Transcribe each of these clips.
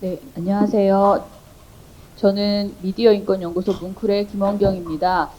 네, 안녕하세요. 저는 미디어 인권 연구소 문쿨의 김원경입니다.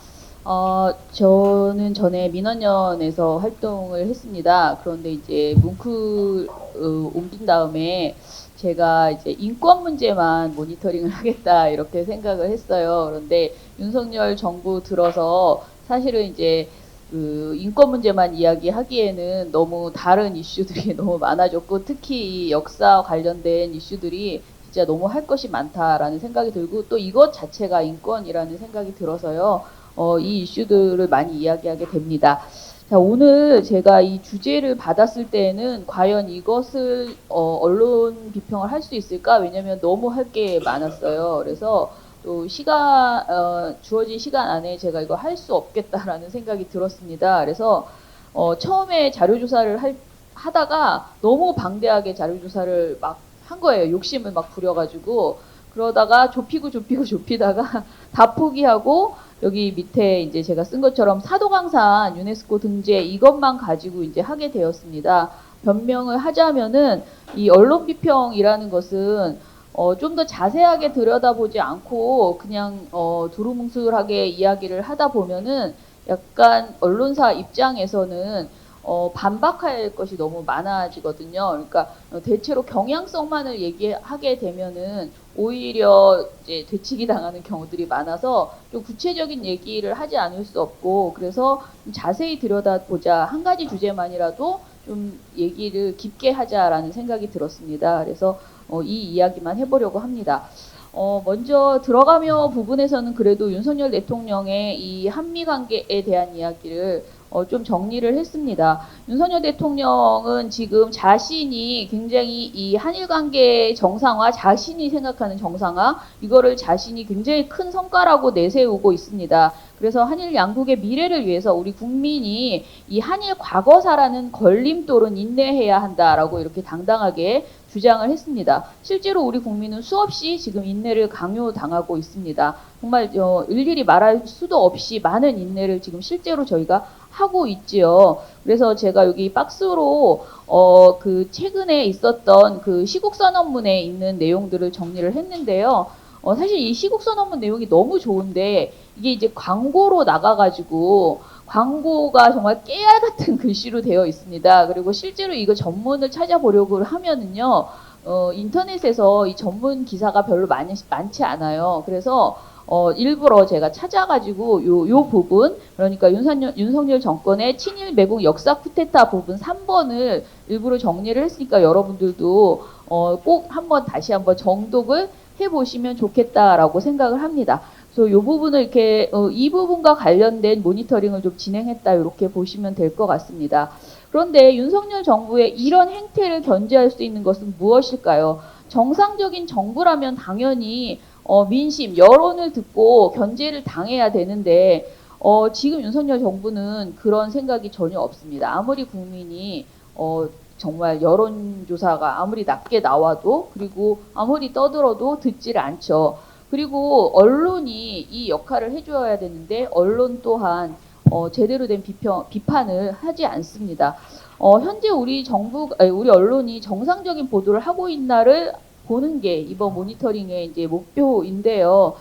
어, 저는 전에 민원연에서 활동을 했습니다. 그런데 이제 문쿨 어, 옮긴 다음에 제가 이제 인권 문제만 모니터링을 하겠다 이렇게 생각을 했어요. 그런데 윤석열 정부 들어서 사실은 이제 그 인권 문제만 이야기하기에는 너무 다른 이슈들이 너무 많아졌고 특히 이 역사 관련된 이슈들이 진짜 너무 할 것이 많다라는 생각이 들고 또 이것 자체가 인권이라는 생각이 들어서요. 어, 이 이슈들을 많이 이야기하게 됩니다. 자, 오늘 제가 이 주제를 받았을 때에는 과연 이것을 어, 언론 비평을 할 수 있을까? 왜냐면 너무 할 게 많았어요. 그래서 또 시간 어, 주어진 시간 안에 제가 이거 할 수 없겠다라는 생각이 들었습니다. 그래서 어, 처음에 자료 조사를 할, 하다가 너무 방대하게 자료 조사를 막 한 거예요. 욕심을 막 부려가지고 그러다가 좁히고 좁히고 좁히다가 다 포기하고 여기 밑에 이제 제가 쓴 것처럼 사도강산 유네스코 등재 이것만 가지고 이제 하게 되었습니다. 변명을 하자면은 이 언론 비평이라는 것은 어, 좀 더 자세하게 들여다보지 않고 그냥 어, 두루뭉술하게 이야기를 하다 보면은 약간 언론사 입장에서는 어, 반박할 것이 너무 많아지거든요. 그러니까 어, 대체로 경향성만을 얘기하게 되면은 오히려 이제 되치기 당하는 경우들이 많아서 좀 구체적인 얘기를 하지 않을 수 없고 그래서 좀 자세히 들여다보자 한 가지 주제만이라도 좀 얘기를 깊게 하자라는 생각이 들었습니다. 그래서 어, 이 이야기만 해보려고 합니다. 어, 먼저 들어가며 부분에서는 그래도 윤석열 대통령의 이 한미 관계에 대한 이야기를 어, 좀 정리를 했습니다. 윤석열 대통령은 지금 자신이 굉장히 이 한일 관계 정상화, 자신이 생각하는 정상화, 이거를 자신이 굉장히 큰 성과라고 내세우고 있습니다. 그래서 한일 양국의 미래를 위해서 우리 국민이 이 한일 과거사라는 걸림돌은 인내해야 한다라고 이렇게 당당하게 주장을 했습니다. 실제로 우리 국민은 수없이 지금 인내를 강요당하고 있습니다. 정말 어, 일일이 말할 수도 없이 많은 인내를 지금 실제로 저희가 하고 있지요. 그래서 제가 여기 박스로 어, 그 최근에 있었던 그 시국 선언문에 있는 내용들을 정리를 했는데요. 어, 사실 이 시국 선언문 내용이 너무 좋은데 이게 이제 광고로 나가가지고 광고가 정말 깨알 같은 글씨로 되어 있습니다. 그리고 실제로 이거 전문을 찾아보려고 하면은요, 어, 인터넷에서 이 전문 기사가 별로 많이, 많지 않아요. 그래서 어, 일부러 제가 찾아가지고 요, 요 부분, 그러니까 윤석열, 윤석열 정권의 친일 매국 역사 쿠데타 부분 3번을 일부러 정리를 했으니까 여러분들도 어, 꼭 한번 다시 한번 정독을 해보시면 좋겠다라고 생각을 합니다. 그래서 이 부분을 이렇게 어, 이 부분과 관련된 모니터링을 좀 진행했다 이렇게 보시면 될 것 같습니다. 그런데 윤석열 정부의 이런 행태를 견제할 수 있는 것은 무엇일까요? 정상적인 정부라면 당연히 어, 민심, 여론을 듣고 견제를 당해야 되는데 어, 지금 윤석열 정부는 그런 생각이 전혀 없습니다. 아무리 국민이 어, 정말 여론조사가 아무리 낮게 나와도 그리고 아무리 떠들어도 듣지를 않죠. 그리고 언론이 이 역할을 해줘야 되는데 언론 또한 어, 제대로 된 비평, 비판을 하지 않습니다. 어, 현재 우리 정부, 아니, 우리 언론이 정상적인 보도를 하고 있나를 보는 게 이번 모니터링의 이제 목표인데요.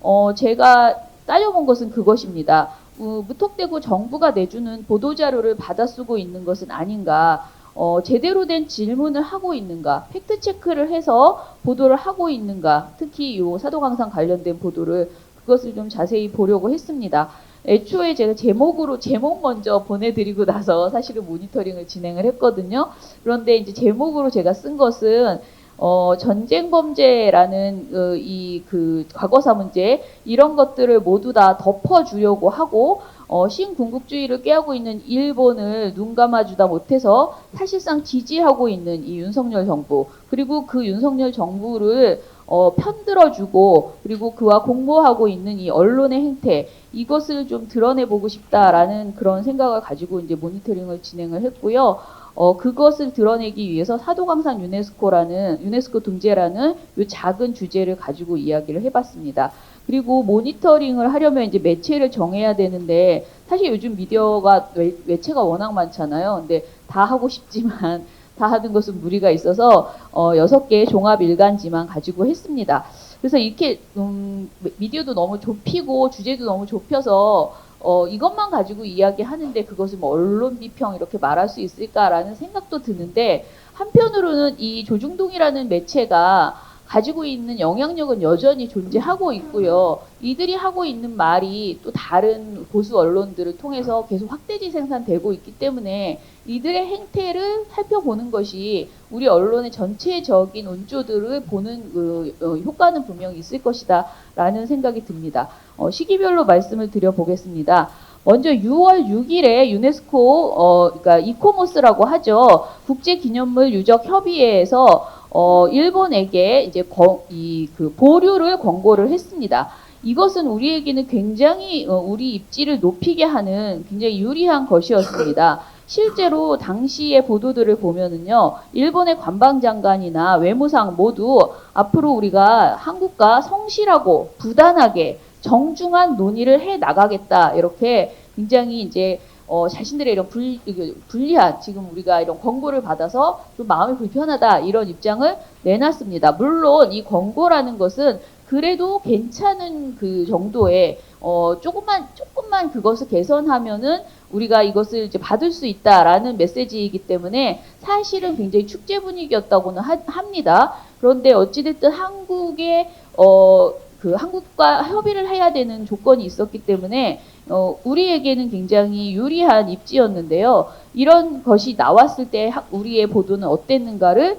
어, 제가 따져본 것은 그것입니다. 어, 무턱대고 정부가 내주는 보도 자료를 받아 쓰고 있는 것은 아닌가. 어, 제대로 된 질문을 하고 있는가, 팩트 체크를 해서 보도를 하고 있는가, 특히 이 사도강산 관련된 보도를 그것을 좀 자세히 보려고 했습니다. 애초에 제가 제목으로 제목 먼저 보내드리고 나서 사실은 모니터링을 진행을 했거든요. 그런데 이제 제목으로 제가 쓴 것은 어, 전쟁 범죄라는 어, 이그 과거사 문제 이런 것들을 모두 다 덮어주려고 하고 어, 신궁극주의를 깨하고 있는 일본을 눈 감아주다 못해서 사실상 지지하고 있는 이 윤석열 정부 그리고 그 윤석열 정부를 어, 편들어주고 그리고 그와 공모하고 있는 이 언론의 행태 이것을 좀 드러내보고 싶다라는 그런 생각을 가지고 이제 모니터링을 진행을 했고요. 어, 그것을 드러내기 위해서 사도강산 유네스코라는 유네스코 등재라는 이 작은 주제를 가지고 이야기를 해봤습니다. 그리고 모니터링을 하려면 이제 매체를 정해야 되는데 사실 요즘 미디어가 외, 매체가 워낙 많잖아요. 근데 다 하고 싶지만 다 하는 것은 무리가 있어서 어, 여섯 개의 종합 일간지만 가지고 했습니다. 그래서 이렇게 음, 미디어도 너무 좁히고 주제도 너무 좁혀서 어, 이것만 가지고 이야기하는데 그것을 뭐 언론 비평 이렇게 말할 수 있을까라는 생각도 드는데 한편으로는 이 조중동이라는 매체가 가지고 있는 영향력은 여전히 존재하고 있고요. 이들이 하고 있는 말이 또 다른 보수 언론들을 통해서 계속 확대지 생산되고 있기 때문에 이들의 행태를 살펴보는 것이 우리 언론의 전체적인 운조들을 보는 그, 어, 효과는 분명히 있을 것이다라는 생각이 듭니다. 어, 시기별로 말씀을 드려보겠습니다. 먼저 6월 6일에 유네스코 어 그러니까 이코모스라고 하죠. 국제 기념물 유적 협의회에서 어 일본에게 이제 이 그 보류를 권고를 했습니다. 이것은 우리에게는 굉장히 어, 우리 입지를 높이게 하는 굉장히 유리한 것이었습니다. 실제로 당시의 보도들을 보면은요, 일본의 관방장관이나 외무상 모두 앞으로 우리가 한국과 성실하고 부단하게 정중한 논의를 해 나가겠다 이렇게 굉장히 이제 어, 자신들의 이런 불, 불리한 지금 우리가 이런 권고를 받아서 좀 마음이 불편하다 이런 입장을 내놨습니다. 물론 이 권고라는 것은 그래도 괜찮은 그 정도의 어, 조금만 조금만 그것을 개선하면은 우리가 이것을 이제 받을 수 있다라는 메시지이기 때문에 사실은 굉장히 축제 분위기였다고는 하, 합니다. 그런데 어찌됐든 한국의 어, 그 한국과 협의를 해야 되는 조건이 있었기 때문에 어, 우리에게는 굉장히 유리한 입지였는데요. 이런 것이 나왔을 때 우리의 보도는 어땠는가를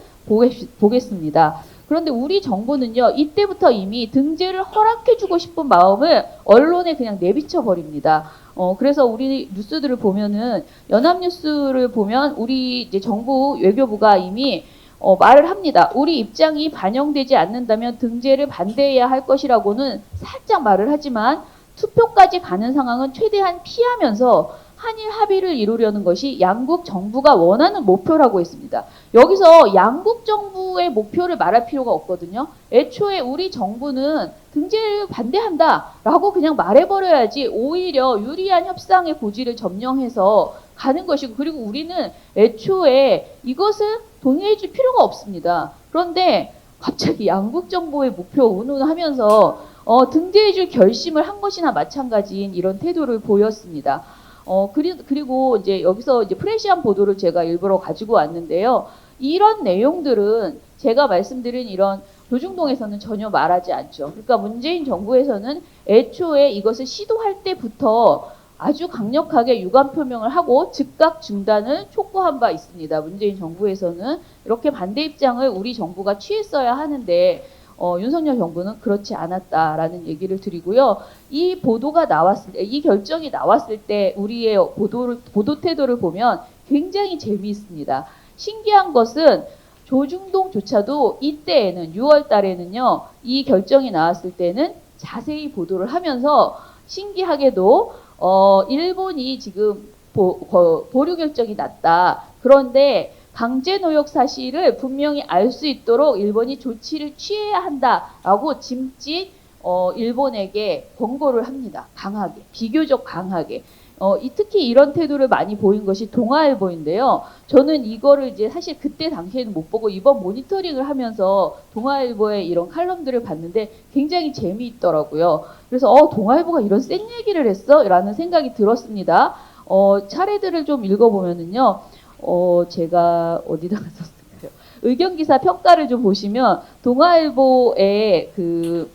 보겠습니다. 그런데 우리 정부는요, 이때부터 이미 등재를 허락해주고 싶은 마음을 언론에 그냥 내비쳐 버립니다. 어, 그래서 우리 뉴스들을 보면은, 연합뉴스를 보면 우리 이제 정부 외교부가 이미 어, 말을 합니다. 우리 입장이 반영되지 않는다면 등재를 반대해야 할 것이라고는 살짝 말을 하지만 투표까지 가는 상황은 최대한 피하면서 한일 합의를 이루려는 것이 양국 정부가 원하는 목표라고 했습니다. 여기서 양국 정부의 목표를 말할 필요가 없거든요. 애초에 우리 정부는 등재를 반대한다라고 그냥 말해버려야지 오히려 유리한 협상의 고지를 점령해서 가는 것이고 그리고 우리는 애초에 이것을 동의해 줄 필요가 없습니다. 그런데 갑자기 양국 정부의 목표 운운하면서 어, 등재해 줄 결심을 한 것이나 마찬가지인 이런 태도를 보였습니다. 어, 그리, 그리고 이제 여기서 이제 프레시안 보도를 제가 일부러 가지고 왔는데요. 이런 내용들은 제가 말씀드린 이런 조중동에서는 전혀 말하지 않죠. 그러니까 문재인 정부에서는 애초에 이것을 시도할 때부터 아주 강력하게 유감 표명을 하고 즉각 중단을 촉구한 바 있습니다. 문재인 정부에서는 이렇게 반대 입장을 우리 정부가 취했어야 하는데 어, 윤석열 정부는 그렇지 않았다라는 얘기를 드리고요. 이 보도가 나왔을 때, 이 결정이 나왔을 때 우리의 보도를, 보도 태도를 보면 굉장히 재미있습니다. 신기한 것은 조중동조차도 이때에는 6월 달에는요, 이 결정이 나왔을 때는 자세히 보도를 하면서 신기하게도 어, 일본이 지금 보, 보, 보류 결정이 났다. 그런데 강제 노역 사실을 분명히 알 수 있도록 일본이 조치를 취해야 한다라고 짐짓 어, 일본에게 권고를 합니다. 강하게, 비교적 강하게. 어, 이, 특히 이런 태도를 많이 보인 것이 동아일보인데요. 저는 이거를 이제 사실 그때 당시에는 못 보고 이번 모니터링을 하면서 동아일보의 이런 칼럼들을 봤는데 굉장히 재미있더라고요. 그래서 어, 동아일보가 이런 센 얘기를 했어? 라는 생각이 들었습니다. 어, 차례들을 좀 읽어보면은요. 어, 제가 어디다가 썼을까요? 의견 기사 평가를 좀 보시면 동아일보의 그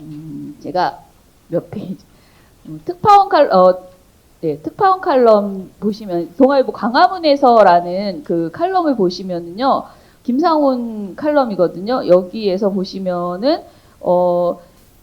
음, 제가 몇 페이지 음, 특파원 칼 어, 네, 특파원 칼럼 보시면 동아일보 강화문에서라는 그 칼럼을 보시면은요. 김상훈 칼럼이거든요. 여기에서 보시면은 어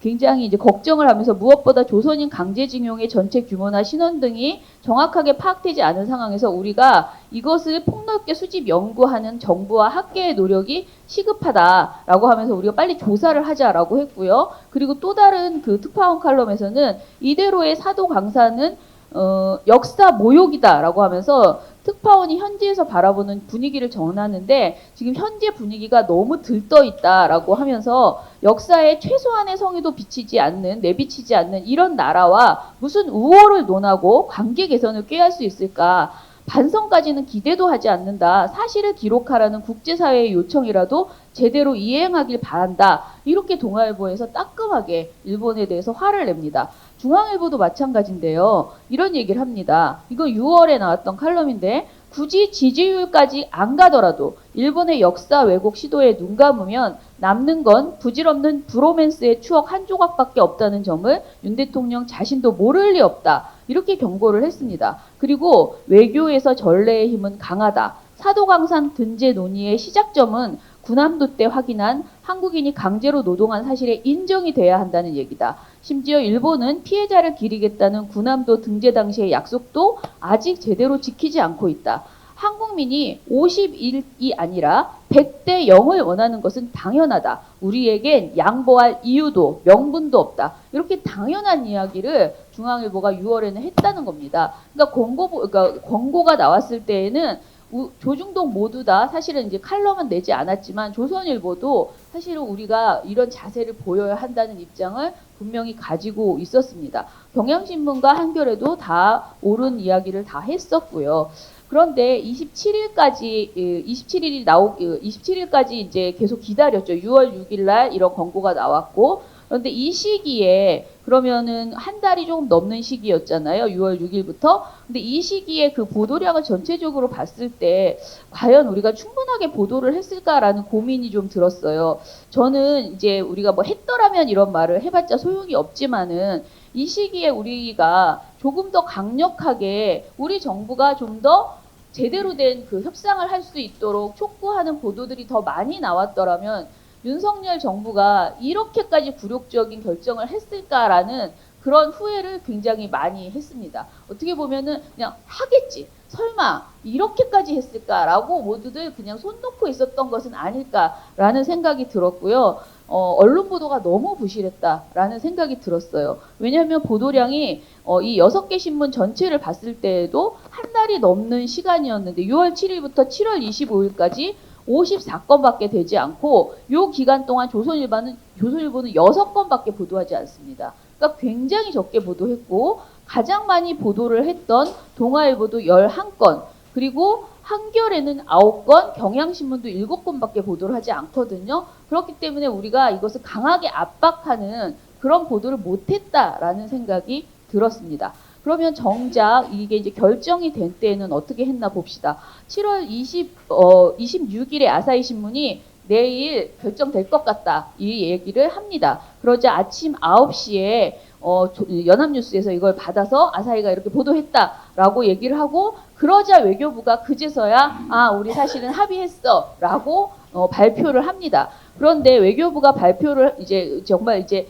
굉장히 이제 걱정을 하면서 무엇보다 조선인 강제징용의 전체 규모나 신원 등이 정확하게 파악되지 않은 상황에서 우리가 이것을 폭넓게 수집 연구하는 정부와 학계의 노력이 시급하다라고 하면서 우리가 빨리 조사를 하자라고 했고요. 그리고 또 다른 그 특파원 칼럼에서는 이대로의 사도 강사는 어, 역사 모욕이다라고 하면서 특파원이 현지에서 바라보는 분위기를 전하는데 지금 현재 분위기가 너무 들떠 있다라고 하면서 역사에 최소한의 성의도 비치지 않는 내비치지 않는 이런 나라와 무슨 우호를 논하고 관계 개선을 꾀할 수 있을까? 반성까지는 기대도 하지 않는다. 사실을 기록하라는 국제사회의 요청이라도 제대로 이행하길 바란다. 이렇게 동아일보에서 따끔하게 일본에 대해서 화를 냅니다. 중앙일보도 마찬가지인데요. 이런 얘기를 합니다. 이거 6월에 나왔던 칼럼인데 굳이 지지율까지 안 가더라도 일본의 역사 왜곡 시도에 눈 감으면 남는 건 부질없는 브로맨스의 추억 한 조각밖에 없다는 점을 윤 대통령 자신도 모를 리 없다. 이렇게 경고를 했습니다. 그리고 외교에서 전례의 힘은 강하다. 사도강산 등재 논의의 시작점은 군함도 때 확인한 한국인이 강제로 노동한 사실에 인정이 돼야 한다는 얘기다. 심지어 일본은 피해자를 기리겠다는 군함도 등재 당시의 약속도 아직 제대로 지키지 않고 있다. 한국민이 51이 아니라 100대 0을 원하는 것은 당연하다. 우리에겐 양보할 이유도 명분도 없다. 이렇게 당연한 이야기를 중앙일보가 6월에는 했다는 겁니다. 그러니까 권고 그러니까 권고가 나왔을 때에는 우- 조중동 모두 다 사실은 이제 칼럼은 내지 않았지만 조선일보도 사실은 우리가 이런 자세를 보여야 한다는 입장을 분명히 가지고 있었습니다. 경향신문과 한겨레도 다 옳은 이야기를 다 했었고요. 그런데 27일까지 27일이 나오 27일까지 이제 계속 기다렸죠. 6월 6일 날 이런 권고가 나왔고 그런데 이 시기에 그러면은 한 달이 조금 넘는 시기였잖아요. 6월 6일부터. 근데 이 시기에 그 보도량을 전체적으로 봤을 때 과연 우리가 충분하게 보도를 했을까라는 고민이 좀 들었어요. 저는 이제 우리가 뭐 했더라면 이런 말을 해봤자 소용이 없지만은 이 시기에 우리가 조금 더 강력하게 우리 정부가 좀더 제대로 된 그 협상을 할 수 있도록 촉구하는 보도들이 더 많이 나왔더라면 윤석열 정부가 이렇게까지 굴욕적인 결정을 했을까라는 그런 후회를 굉장히 많이 했습니다. 어떻게 보면은 그냥 하겠지. 설마 이렇게까지 했을까라고 모두들 그냥 손 놓고 있었던 것은 아닐까라는 생각이 들었고요. 어, 언론 보도가 너무 부실했다라는 생각이 들었어요. 왜냐하면 보도량이 어, 이 여섯 개 신문 전체를 봤을 때에도 한 달이 넘는 시간이었는데 6월 7일부터 7월 25일까지 54건밖에 되지 않고 요 기간 동안 조선일보는 조선일보는 6건밖에 보도하지 않습니다. 그러니까 굉장히 적게 보도했고 가장 많이 보도를 했던 동아일보도 11건 그리고 한겨레는 9건, 경향신문도 7건밖에 보도를 하지 않거든요. 그렇기 때문에 우리가 이것을 강하게 압박하는 그런 보도를 못했다라는 생각이 들었습니다. 그러면 정작 이게 이제 결정이 된 때에는 어떻게 했나 봅시다. 7월 20, 어, 26일에 아사히 신문이 내일 결정될 것 같다. 이 얘기를 합니다. 그러자 아침 9시에 어, 조- 연합뉴스에서 이걸 받아서 아사히가 이렇게 보도했다라고 얘기를 하고 그러자 외교부가 그제서야 아 우리 사실은 합의했어라고 어, 발표를 합니다. 그런데 외교부가 발표를 이제 정말 이제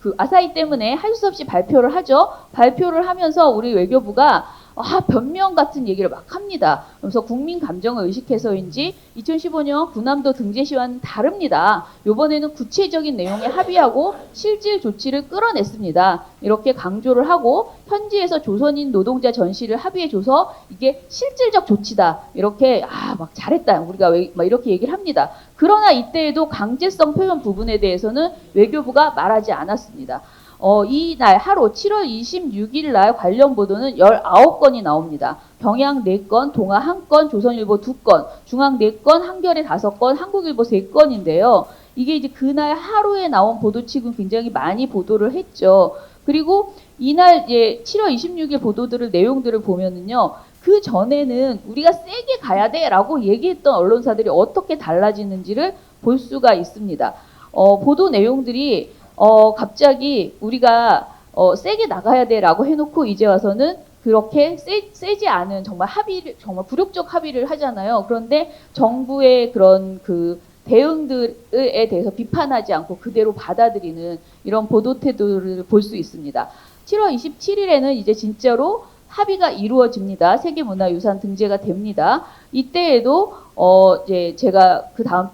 그 아사히 때문에 할 수 없이 발표를 하죠. 발표를 하면서 우리 외교부가 아, 변명 같은 얘기를 막 합니다. 그래서 국민 감정을 의식해서인지 2015년 군함도 등재 시와는 다릅니다. 이번에는 구체적인 내용에 합의하고 실질 조치를 끌어냈습니다. 이렇게 강조를 하고 현지에서 조선인 노동자 전시를 합의해줘서 이게 실질적 조치다. 이렇게 아 막 잘했다. 우리가 왜, 막 이렇게 얘기를 합니다. 그러나 이때에도 강제성 표현 부분에 대해서는 외교부가 말하지 않았습니다. 어, 이날 하루 7월 26일 날 관련 보도는 19건이 나옵니다. 경향 4건, 동아 1건, 조선일보 2건, 중앙 4건, 한겨레 5건, 한국일보 3건인데요. 이게 이제 그날 하루에 나온 보도치곤 굉장히 많이 보도를 했죠. 그리고 이날 이제 7월 26일 보도들을 내용들을 보면은요. 그 전에는 우리가 세게 가야 돼라고 얘기했던 언론사들이 어떻게 달라지는지를 볼 수가 있습니다. 어, 보도 내용들이 어, 갑자기 우리가 어, 세게 나가야 돼라고 해놓고 이제 와서는 그렇게 세, 세지 않은 정말 합의를 정말 굴욕적 합의를 하잖아요. 그런데 정부의 그런 그 대응들에 대해서 비판하지 않고 그대로 받아들이는 이런 보도 태도를 볼 수 있습니다. 7월 27일에는 이제 진짜로 합의가 이루어집니다. 세계문화유산 등재가 됩니다. 이때에도 어 이제 제가 그 다음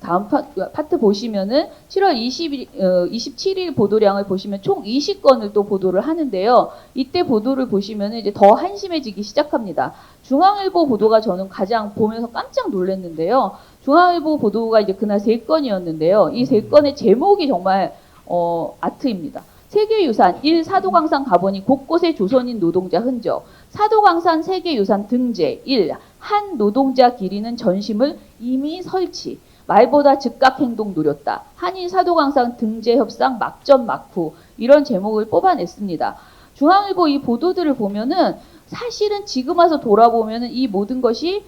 다음 파, 파트 보시면은 7월 20일, 어, 27일 보도량을 보시면 총 20건을 또 보도를 하는데요. 이때 보도를 보시면은 이제 더 한심해지기 시작합니다. 중앙일보 보도가 저는 가장 보면서 깜짝 놀랐는데요. 중앙일보 보도가 이제 그날 세 건이었는데요. 이세 건의 제목이 정말 어, 아트입니다. 세계유산 1. 사도광산 가보니 곳곳에 조선인 노동자 흔적 사도광산 세계유산 등재 1. 한 노동자 기리는 전심을 이미 설치 말보다 즉각 행동 노렸다. 한일 사도광산 등재 협상 막전 막후 이런 제목을 뽑아냈습니다. 중앙일보 이 보도들을 보면은 사실은 지금 와서 돌아보면은 이 모든 것이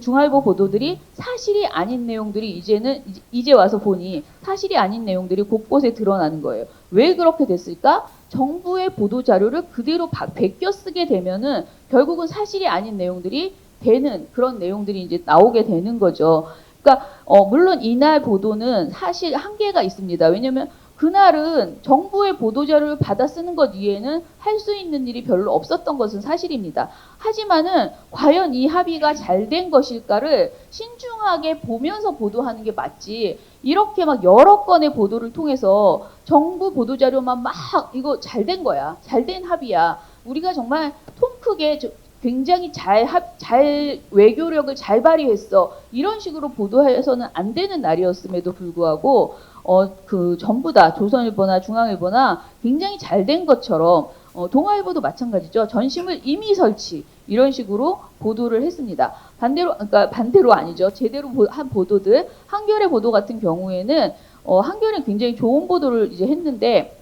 중앙일보 보도들이 사실이 아닌 내용들이 이제는 이제- 와서 보니 사실이 아닌 내용들이 곳곳에 드러나는 거예요. 왜 그렇게 됐을까? 정부의 보도 자료를 그대로 바- 베껴 쓰게 되면은 결국은 사실이 아닌 내용들이 되는 그런 내용들이 이제 나오게 되는 거죠. 그러니까 어, 물론 이날 보도는 사실 한계가 있습니다. 왜냐하면 그날은 정부의 보도 자료를 받아 쓰는 것 이외에는 할 수 있는 일이 별로 없었던 것은 사실입니다. 하지만은 과연 이 합의가 잘 된 것일까를 신중하게 보면서 보도하는 게 맞지. 이렇게 막 여러 건의 보도를 통해서 정부 보도 자료만 막 이거 잘 된 거야. 잘 된 합의야. 우리가 정말 통 크게 저- 굉장히 잘, 합- 잘 외교력을 잘 발휘했어. 이런 식으로 보도해서는 안 되는 날이었음에도 불구하고 어, 그 전부 다 조선일보나 중앙일보나 굉장히 잘 된 것처럼 어, 동아일보도 마찬가지죠. 전심을 이미 설치 이런 식으로 보도를 했습니다. 반대로 그러니까 반대로 아니죠. 제대로 보- 한 보도들 한겨레 보도 같은 경우에는 어, 한겨레는 굉장히 좋은 보도를 이제 했는데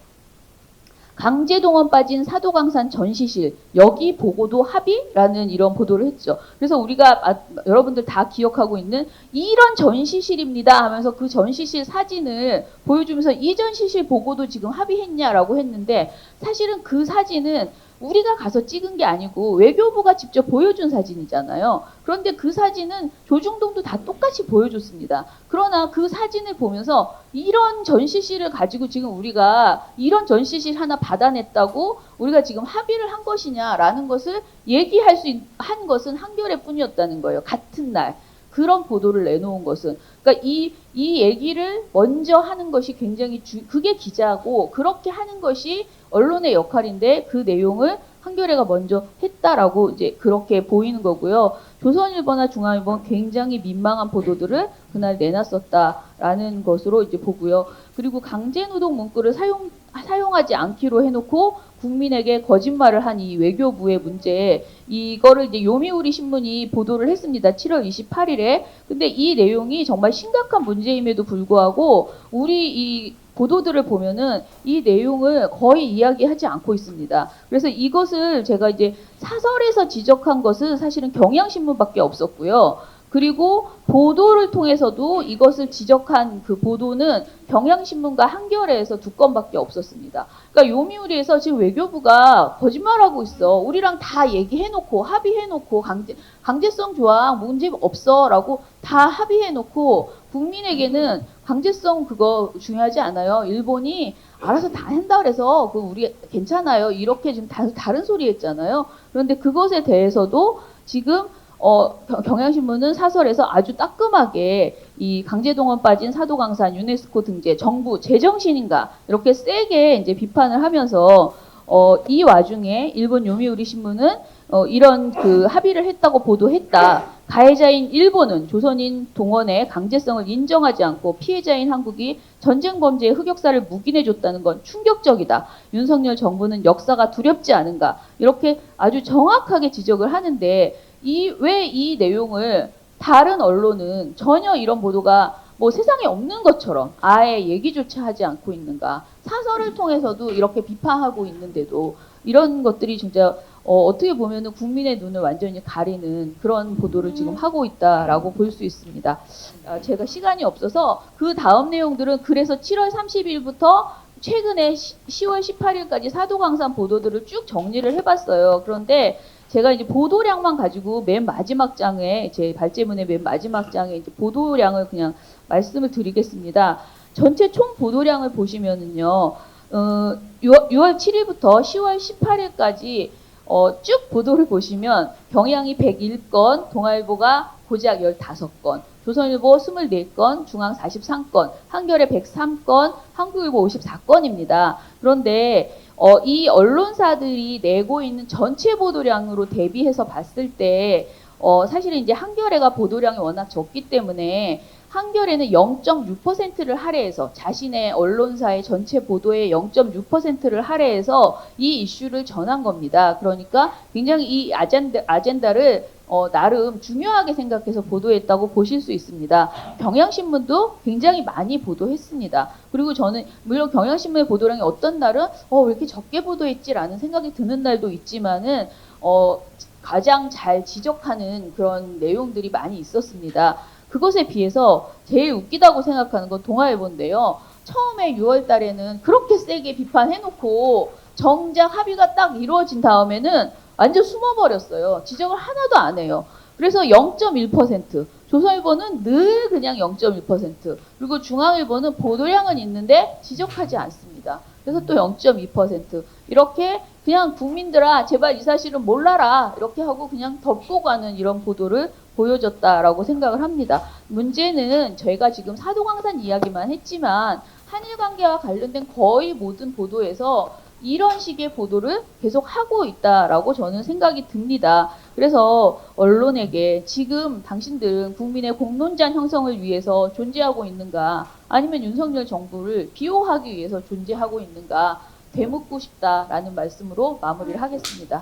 강제동원 빠진 사도강산 전시실 여기 보고도 합의라는 이런 보도를 했죠. 그래서 우리가 아, 여러분들 다 기억하고 있는 이런 전시실입니다 하면서 그 전시실 사진을 보여주면서 이 전시실 보고도 지금 합의했냐라고 했는데 사실은 그 사진은 우리가 가서 찍은 게 아니고 외교부가 직접 보여준 사진이잖아요. 그런데 그 사진은 조중동도 다 똑같이 보여줬습니다. 그러나 그 사진을 보면서 이런 전시실을 가지고 지금 우리가 이런 전시실 하나 받아냈다고 우리가 지금 합의를 한 것이냐라는 것을 얘기할 수 한 것은 한겨레 뿐이었다는 거예요. 같은 날. 그런 보도를 내놓은 것은 그러니까 이, 이 얘기를 먼저 하는 것이 굉장히 주, 그게 기자고 그렇게 하는 것이 언론의 역할인데 그 내용을 한겨레가 먼저 했다라고 이제 그렇게 보이는 거고요. 조선일보나 중앙일보는 굉장히 민망한 보도들을 그날 내놨었다라는 것으로 이제 보고요. 그리고 강제노동 문구를 사용 사용하지 않기로 해놓고 국민에게 거짓말을 한 이 외교부의 문제 이거를 이제 요미우리 신문이 보도를 했습니다. 7월 28일에. 근데 이 내용이 정말 심각한 문제임에도 불구하고 우리 이 보도들을 보면은 이 내용을 거의 이야기하지 않고 있습니다. 그래서 이것을 제가 이제 사설에서 지적한 것은 사실은 경향신문밖에 없었고요. 그리고 보도를 통해서도 이것을 지적한 그 보도는 경향신문과 한겨레에서 두 건밖에 없었습니다. 그러니까 요미우리에서 지금 외교부가 거짓말하고 있어. 우리랑 다 얘기해놓고 합의해놓고 강제 강제성 조항 문제 없어라고 다 합의해놓고 국민에게는 강제성 그거 중요하지 않아요. 일본이 알아서 다 한다 그래서 그 우리 괜찮아요. 이렇게 지금 다, 다른 소리 했잖아요. 그런데 그것에 대해서도 지금 어, 경- 경향신문은 사설에서 아주 따끔하게 이 강제동원 빠진 사도강산 유네스코 등재 정부 제정신인가 이렇게 세게 이제 비판을 하면서 어, 이 와중에 일본 요미우리 신문은 어, 이런 그 합의를 했다고 보도했다. 가해자인 일본은 조선인 동원의 강제성을 인정하지 않고 피해자인 한국이 전쟁 범죄의 흑역사를 묵인해 줬다는 건 충격적이다. 윤석열 정부는 역사가 두렵지 않은가. 이렇게 아주 정확하게 지적을 하는데 이 왜 이 내용을 다른 언론은 전혀 이런 보도가 뭐 세상에 없는 것처럼 아예 얘기조차 하지 않고 있는가. 사설을 통해서도 이렇게 비판하고 있는데도 이런 것들이 진짜 어, 어떻게 보면은 국민의 눈을 완전히 가리는 그런 보도를 지금 하고 있다라고 볼 수 있습니다. 아, 제가 시간이 없어서 그 다음 내용들은 그래서 7월 30일부터 최근에 10월 18일까지 사도광산 보도들을 쭉 정리를 해봤어요. 그런데 제가 이제 보도량만 가지고 맨 마지막 장에 제 발제문의 맨 마지막 장에 이제 보도량을 그냥 말씀을 드리겠습니다. 전체 총 보도량을 보시면은요, 어, 6월, 6월 7일부터 10월 18일까지 어, 쭉 보도를 보시면 경향이 101건, 동아일보가 고작 15건, 조선일보 24건, 중앙 43건, 한겨레 103건, 한국일보 54건입니다. 그런데 어, 이 언론사들이 내고 있는 전체 보도량으로 대비해서 봤을 때 어, 사실은 이제 한겨레가 보도량이 워낙 적기 때문에 한겨레는 0.6%를 할애해서 자신의 언론사의 전체 보도의 0.6%를 할애해서 이 이슈를 전한 겁니다. 그러니까 굉장히 이 아젠다, 아젠다를 어, 나름 중요하게 생각해서 보도했다고 보실 수 있습니다. 경향신문도 굉장히 많이 보도했습니다. 그리고 저는 물론 경향신문의 보도량이 어떤 날은 어, 왜 이렇게 적게 보도했지라는 생각이 드는 날도 있지만은 어, 가장 잘 지적하는 그런 내용들이 많이 있었습니다. 그것에 비해서 제일 웃기다고 생각하는 건 동아일보인데요. 처음에 6월 달에는 그렇게 세게 비판해놓고 정작 합의가 딱 이루어진 다음에는 완전 숨어버렸어요. 지적을 하나도 안 해요. 그래서 0.1%. 조선일보는 늘 그냥 0.1%. 그리고 중앙일보는 보도량은 있는데 지적하지 않습니다. 그래서 또 0.2%. 이렇게 그냥 국민들아 제발 이 사실은 몰라라 이렇게 하고 그냥 덮고 가는 이런 보도를 보여줬다라고 생각을 합니다. 문제는 저희가 지금 사도광산 이야기만 했지만 한일 관계와 관련된 거의 모든 보도에서 이런 식의 보도를 계속 하고 있다라고 저는 생각이 듭니다. 그래서 언론에게 지금 당신들은 국민의 공론장 형성을 위해서 존재하고 있는가 아니면 윤석열 정부를 비호하기 위해서 존재하고 있는가 되묻고 싶다라는 말씀으로 마무리를 하겠습니다.